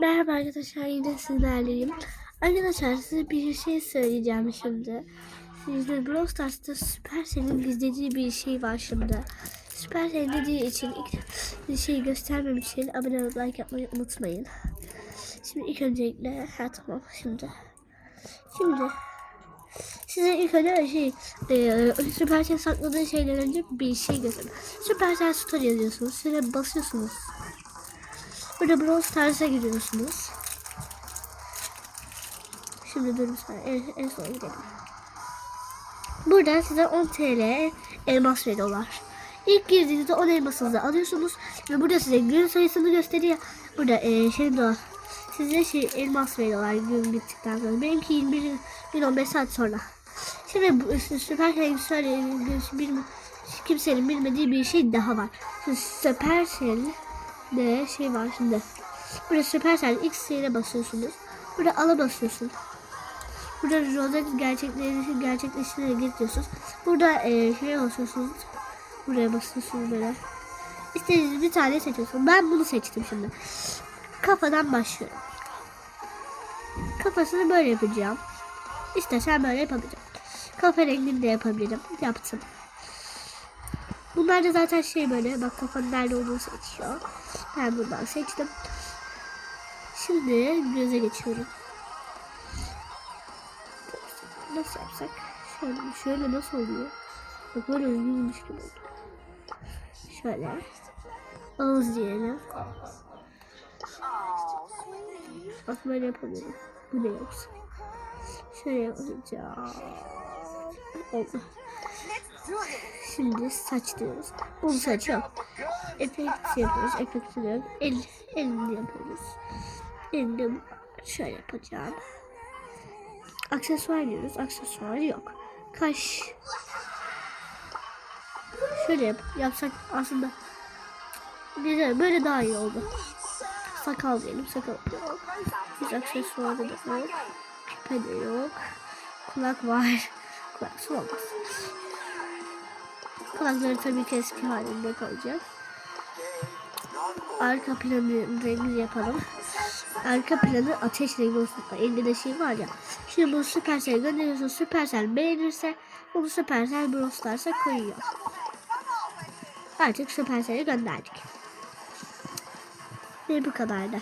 Merhaba arkadaşlar yine sizlerleyim. Arkadaşlar size bir şey söyleyeceğim şimdi. Sizde Brawl Stars'ta Supercell'in gizlediği bir şey var şimdi. Supercell dediği için ilk şeyi göstermem için abone olup like yapmayı unutmayın. Şimdi ilk öncelikle ha tamam şimdi. Şimdi size ilk önce şey e, Supercell sakladığı şeyden önce bir şey göstereyim. Supercell Store yazıyorsunuz. Şöyle basıyorsunuz. Burada Brawl Stars'a giriyorsunuz. Şimdi dur bir. En, en sona gidelim. Burada size 10 TL elmas veriyorlar. İlk girdiğinizde 10 elmasınızı alıyorsunuz. Ve burada size gün sayısını gösteriyor. Burada e, şey de size şey elmas veriyorlar gün bittikten sonra. Benimki 21 gün 15 saat sonra. Şimdi bu Supercell'in şöyle bir, kimsenin bilmediği bir şey daha var. Şimdi Supercell de şey var şimdi. Burada Supercell X yere basıyorsunuz. Burada ala basıyorsun. Burada rozet gerçekleşir gerçekleştirerek getiriyorsunuz. Burada e, şeye basıyorsunuz. Buraya basıyorsunuz böyle. İstediğiniz bir tane seçiyorsunuz. Ben bunu seçtim şimdi. Kafadan başlıyorum. Kafasını böyle yapacağım. İstersen böyle yapabilirim. Kafa rengini de yapabilirim. Yaptım. Bunlar da zaten şey böyle bak kafanın nerede olduğunu seçiyor. Ben bundan seçtim. Şimdi göze geçiyorum. Nasıl yapsak? Şöyle, şöyle nasıl oluyor? Bak böyle üzgünmüş gibi oldu. Şöyle. Ağız diyelim. Bak böyle yapabilirim. Bu ne yoksa. Şöyle yapacağım. Oldu. Şimdi saç diyoruz. Bu saç yok. Efekt yapıyoruz. Efekt yok. El, elini yapıyoruz. Elini şöyle yapacağım. Aksesuar diyoruz. Aksesuar yok. Kaş. Şöyle yap, yapsak aslında güzel. Böyle daha iyi oldu. Sakal diyelim. Sakal yok. Hiç aksesuar da yok. Küpe de yok. Kulak var. Kulak olmaz. Kulakları tabii ki eski halinde kalacak. Arka planı rengi yapalım. Arka planı ateş rengi olsun. Elinde de şey var ya. Şimdi bunu Supercell gönderiyorsun. Supercell beğenirse bunu Supercell Brawl Stars'a koyuyor. Artık Supercell'e gönderdik. Ve bu kadar da.